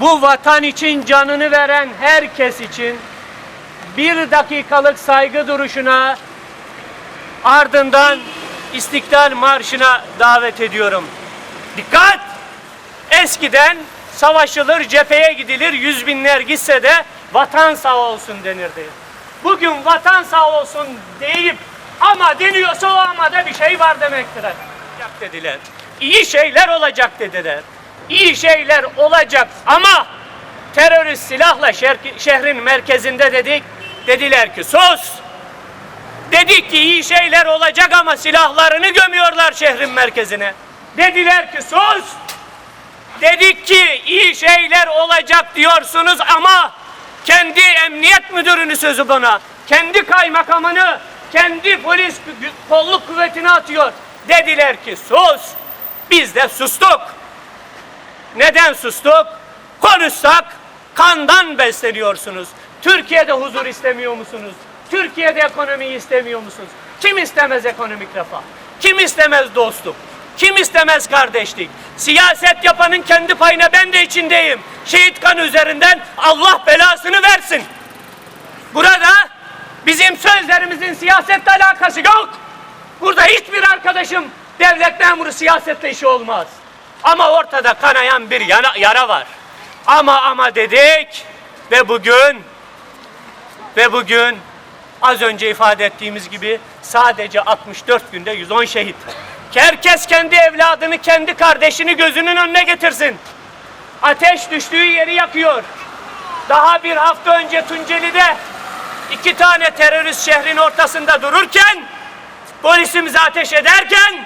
bu vatan için canını veren herkes için bir dakikalık saygı duruşuna ardından İstiklal Marşı'na davet ediyorum. Dikkat! Eskiden savaşılır, cepheye gidilir, yüz binler gitse de vatan sağ olsun denirdi. Bugün vatan sağ olsun deyip ama deniyorsa o amada bir şey var demektir. Dediler. İyi şeyler olacak dediler. İyi şeyler olacak ama terörist silahla şehrin merkezinde dedik. Dediler ki sus. Dedik ki iyi şeyler olacak ama silahlarını gömüyorlar şehrin merkezine. Dediler ki sus. Dedik ki iyi şeyler olacak diyorsunuz ama kendi emniyet müdürünü sözü bana, kendi kaymakamını, kendi polis kolluk kuvvetini atıyor. Dediler ki sus. Biz de sustuk. Neden sustuk? Konuşsak kandan besleniyorsunuz. Türkiye'de huzur istemiyor musunuz? Türkiye'de ekonomiyi istemiyor musunuz? Kim istemez ekonomik refah? Kim istemez dostluk? Kim istemez kardeşlik? Siyaset yapanın kendi payına ben de içindeyim. Şehit kanı üzerinden Allah belasını versin. Burada bizim sözlerimizin siyasetle alakası yok. Burada hiçbir arkadaşım devlet memuru siyasetle işi olmaz. Ama ortada kanayan bir yana, yara var. Ama ama dedik ve bugün ve bugün az önce ifade ettiğimiz gibi sadece 64 günde 110 şehit. Herkes kendi evladını, kendi kardeşini gözünün önüne getirsin. Ateş düştüğü yeri yakıyor. Daha bir hafta önce Tunceli'de iki tane terörist şehrin ortasında dururken polisimize ateş ederken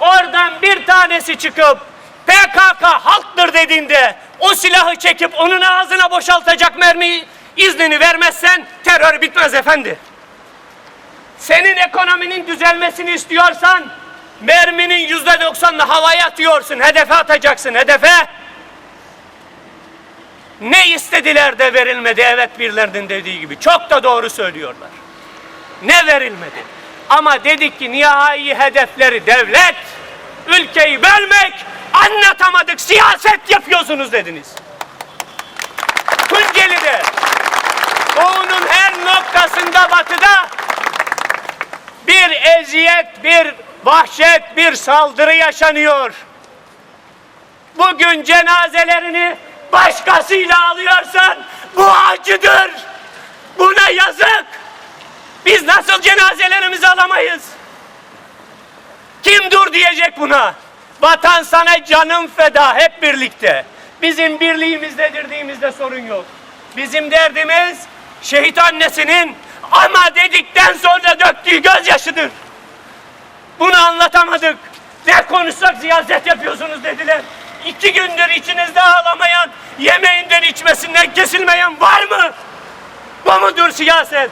oradan bir tanesi çıkıp PKK halktır dediğinde o silahı çekip onun ağzına boşaltacak mermi iznini vermezsen terör bitmez efendi. Senin ekonominin düzelmesini istiyorsan merminin yüzde doksanını havaya atıyorsun. Hedefe atacaksın hedefe. Ne istediler de verilmedi evet birilerinin dediği gibi. Çok da doğru söylüyorlar. Ne verilmedi? Ama dedik ki nihai hedefleri devlet, ülkeyi bölmek, anlatamadık siyaset yapıyorsunuz dediniz. Tunceli'de, doğunun her noktasında batıda bir eziyet, bir vahşet, bir saldırı yaşanıyor. Bugün cenazelerini başkasıyla alıyorsan bu acıdır. Buna yazık. Biz nasıl cenazelerimizi alamayız? Kim dur diyecek buna? Vatan sana canım feda hep birlikte. Bizim birliğimizde dirdiğimizde sorun yok. Bizim derdimiz şehit annesinin ama dedikten sonra döktüğü gözyaşıdır. Bunu anlatamadık. Ne konuşsak ziyaret yapıyorsunuz dediler. İki gündür içinizde ağlamayan, yemeğinden içmesinden kesilmeyen var mı? Bu mudur siyaset?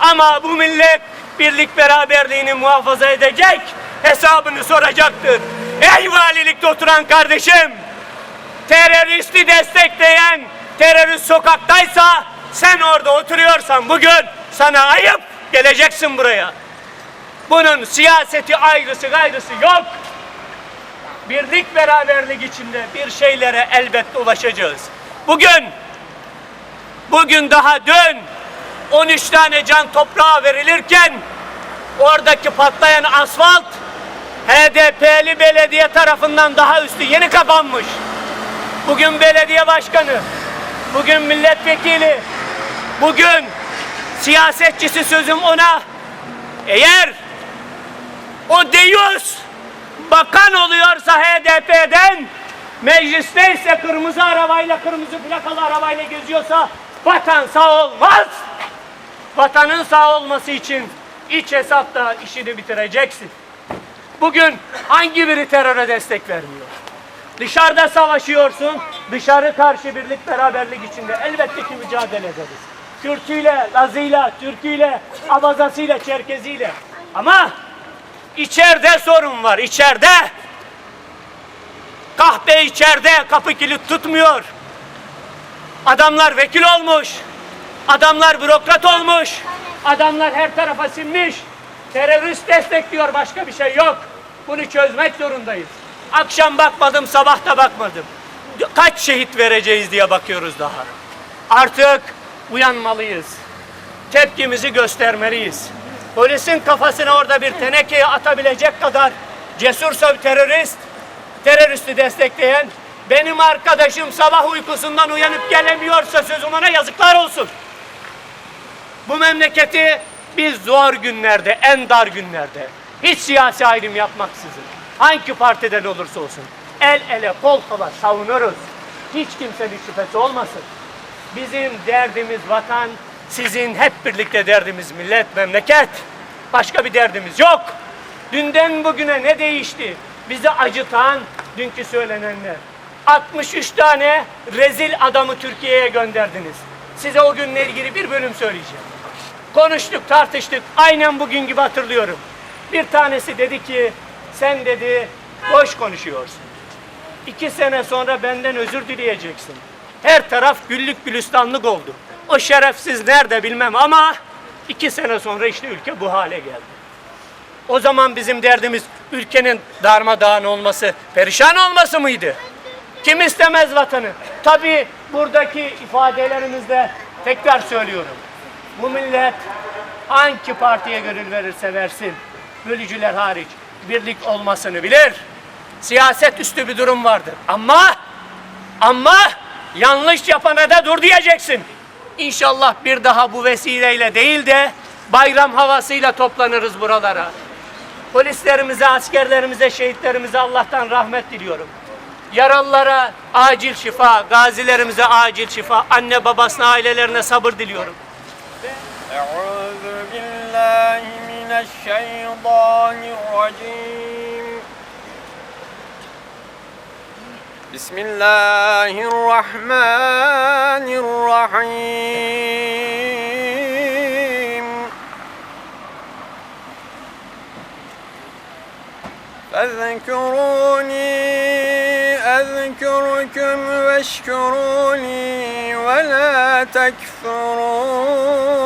Ama bu millet birlik beraberliğini muhafaza edecek, hesabını soracaktır. Ey valilikte oturan kardeşim, teröristi destekleyen terörist sokaktaysa sen orada oturuyorsan bugün sana ayıp geleceksin buraya. Bunun siyaseti ayrısı gayrısı yok. Birlik beraberlik içinde bir şeylere elbette ulaşacağız. Bugün bugün daha dün 13 tane can toprağa verilirken oradaki patlayan asfalt HDP'li belediye tarafından daha üstü yeni kapanmış. Bugün belediye başkanı, bugün milletvekili, bugün siyasetçisi sözüm ona eğer o deyus bakan oluyorsa HDP'den mecliste ise kırmızı arabayla kırmızı plakalı arabayla geziyorsa vatan sağ olmaz. Vatanın sağ olması için iç hesapta işini bitireceksin. Bugün hangi biri teröre destek vermiyor? Dışarıda savaşıyorsun, dışarı karşı birlik beraberlik içinde elbette ki mücadele ederiz. Kürtüyle, Lazıyla, Türküyle, Abazasıyla, Çerkeziyle. Ama içeride sorun var, içeride. Kahpe içeride, kapı kilit tutmuyor. Adamlar vekil olmuş. Adamlar bürokrat olmuş. Adamlar her tarafa sinmiş. Terörist destekliyor başka bir şey yok. Bunu çözmek zorundayız. Akşam bakmadım, sabah da bakmadım. kaç şehit vereceğiz diye bakıyoruz daha. Artık uyanmalıyız. Tepkimizi göstermeliyiz. Polisin kafasına orada bir tenekeyi atabilecek kadar cesursa bir terörist, teröristi destekleyen benim arkadaşım sabah uykusundan uyanıp gelemiyorsa sözüm ona yazıklar olsun. Bu memleketi biz zor günlerde, en dar günlerde, hiç siyasi ayrım yapmaksızın, hangi partiden olursa olsun, el ele, kol kola savunuruz. Hiç kimsenin şüphesi olmasın. Bizim derdimiz vatan, sizin hep birlikte derdimiz millet, memleket. Başka bir derdimiz yok. Dünden bugüne ne değişti? Bizi acıtan dünkü söylenenler. 63 tane rezil adamı Türkiye'ye gönderdiniz. Size o günle ilgili bir bölüm söyleyeceğim. Konuştuk, tartıştık. Aynen bugün gibi hatırlıyorum. Bir tanesi dedi ki, sen dedi, boş konuşuyorsun. İki sene sonra benden özür dileyeceksin. Her taraf güllük gülistanlık oldu. O şerefsiz nerede bilmem ama iki sene sonra işte ülke bu hale geldi. O zaman bizim derdimiz ülkenin darmadağın olması, perişan olması mıydı? Kim istemez vatanı? Tabii buradaki ifadelerimizde tekrar söylüyorum. Bu millet hangi partiye gönül verirse versin, bölücüler hariç birlik olmasını bilir. Siyaset üstü bir durum vardır. Ama ama yanlış yapana da dur diyeceksin. İnşallah bir daha bu vesileyle değil de bayram havasıyla toplanırız buralara. Polislerimize, askerlerimize, şehitlerimize Allah'tan rahmet diliyorum. Yaralılara acil şifa, gazilerimize acil şifa, anne babasına, ailelerine sabır diliyorum. الشيطان الرجيم. بسم الله الرحمن الرحيم. فاذكروني أذكركم واشكروا لي ولا تكفرون.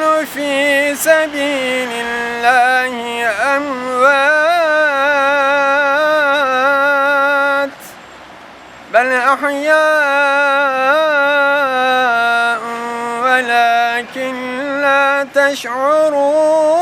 سبيل الله أموات بل أحياء ولكن لا تشعرون.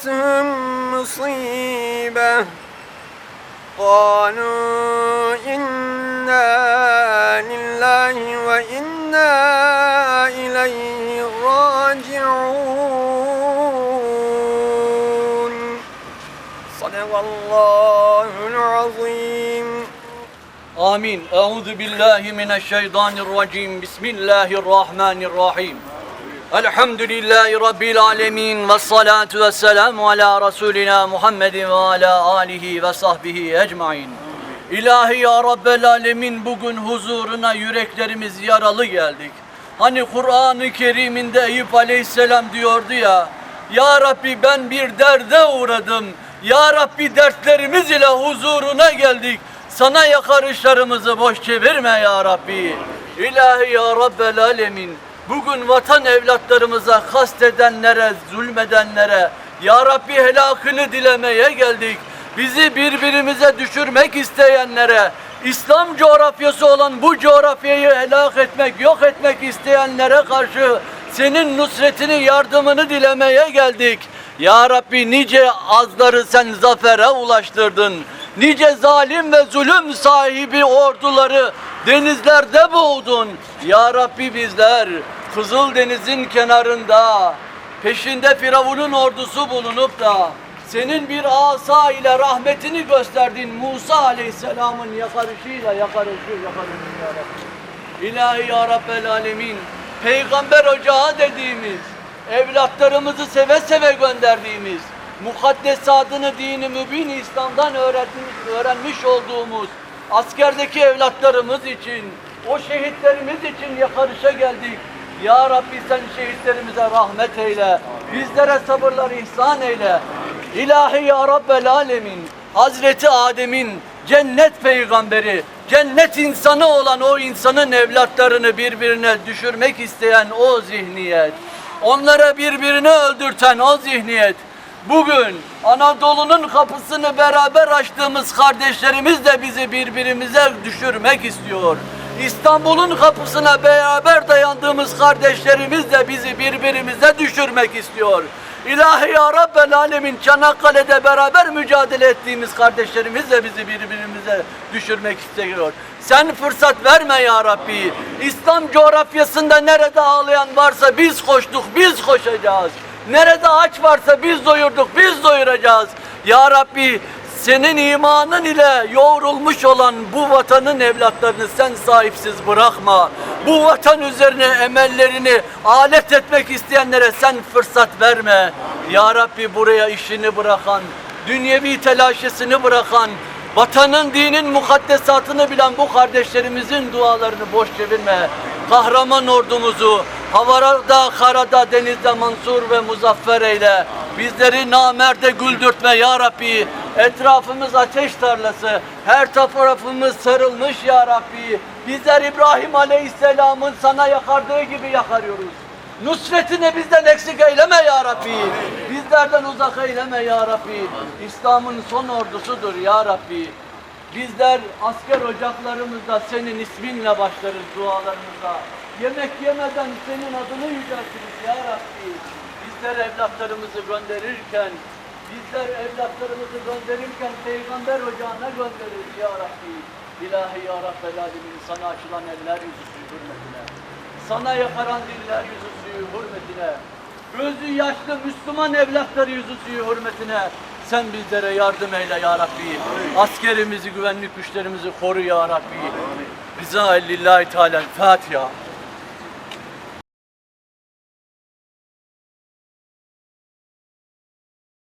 أصابتهم مصيبة قالوا إنا لله وإنا إليه راجعون صدق الله العظيم آمين أعوذ بالله من الشيطان الرجيم بسم الله الرحمن الرحيم Elhamdülillahi Rabbil alemin ve salatu ve selamu ala Resulina Muhammedin ve ala alihi ve sahbihi ecmain. İlahi ya Rabbel alemin bugün huzuruna yüreklerimiz yaralı geldik. Hani Kur'an-ı Kerim'inde Eyüp aleyhisselam diyordu ya, Ya Rabbi ben bir derde uğradım. Ya Rabbi dertlerimiz ile huzuruna geldik. Sana yakarışlarımızı boş çevirme ya Rabbi. İlahi ya Rabbel alemin. Bugün vatan evlatlarımıza kastedenlere, zulmedenlere Ya Rabbi helakını dilemeye geldik. Bizi birbirimize düşürmek isteyenlere, İslam coğrafyası olan bu coğrafyayı helak etmek, yok etmek isteyenlere karşı senin nusretini, yardımını dilemeye geldik. Ya Rabbi nice azları sen zafere ulaştırdın. Nice zalim ve zulüm sahibi orduları denizlerde boğdun. Ya Rabbi bizler Kızıldeniz'in kenarında peşinde Firavun'un ordusu bulunup da senin bir asa ile rahmetini gösterdiğin Musa Aleyhisselam'ın yakarışıyla yakarışı yakarışı ya Rabbi. İlahi ya Rabbel Alemin peygamber ocağı dediğimiz evlatlarımızı seve seve gönderdiğimiz mukaddesatını dini mübin İslam'dan öğretmiş, öğrenmiş olduğumuz askerdeki evlatlarımız için o şehitlerimiz için yakarışa geldik. Ya Rabbi sen şehitlerimize rahmet eyle. Bizlere sabırlar ihsan eyle. İlahi ya Rabbel Alemin Hazreti Adem'in cennet peygamberi, cennet insanı olan o insanın evlatlarını birbirine düşürmek isteyen o zihniyet, onlara birbirini öldürten o zihniyet, bugün Anadolu'nun kapısını beraber açtığımız kardeşlerimiz de bizi birbirimize düşürmek istiyor. İstanbul'un kapısına beraber dayandığımız kardeşlerimiz de bizi birbirimize düşürmek istiyor. İlahi ya Rabbel Alemin Çanakkale'de beraber mücadele ettiğimiz kardeşlerimiz de bizi birbirimize düşürmek istiyor. Sen fırsat verme ya Rabbi. İslam coğrafyasında nerede ağlayan varsa biz koştuk, biz koşacağız. Nerede aç varsa biz doyurduk, biz doyuracağız. Ya Rabbi senin imanın ile yoğrulmuş olan bu vatanın evlatlarını sen sahipsiz bırakma. Bu vatan üzerine emellerini alet etmek isteyenlere sen fırsat verme. Ya Rabbi buraya işini bırakan, dünyevi telaşesini bırakan, vatanın dinin mukaddesatını bilen bu kardeşlerimizin dualarını boş çevirme. Kahraman ordumuzu havada, karada, denizde mansur ve muzaffer eyle. Bizleri namerde güldürtme ya Rabbi. Etrafımız ateş tarlası. Her tarafımız sarılmış ya Rabbi. Bizler İbrahim Aleyhisselam'ın sana yakardığı gibi yakarıyoruz. Nusretini bizden eksik eyleme ya Rabbi. Bizlerden uzak eyleme ya Rabbi. İslam'ın son ordusudur ya Rabbi. Bizler asker ocaklarımızda senin isminle başlarız dualarımıza. Yemek yemeden senin adını yüceltiriz ya Rabbi. Bizler evlatlarımızı gönderirken, bizler evlatlarımızı gönderirken peygamber ocağına göndeririz ya Rabbi. İlahi ya Rabbel Alemin sana açılan eller yüzüsü hürmetine. Sana yakaran diller yüzüsü hürmetine. Gözü yaşlı Müslüman evlatları yüzüsü hürmetine. Sen bizlere yardım eyle ya Rabbi. Askerimizi, güvenlik güçlerimizi koru ya Rabbi. Bize lillahi teala Fatiha.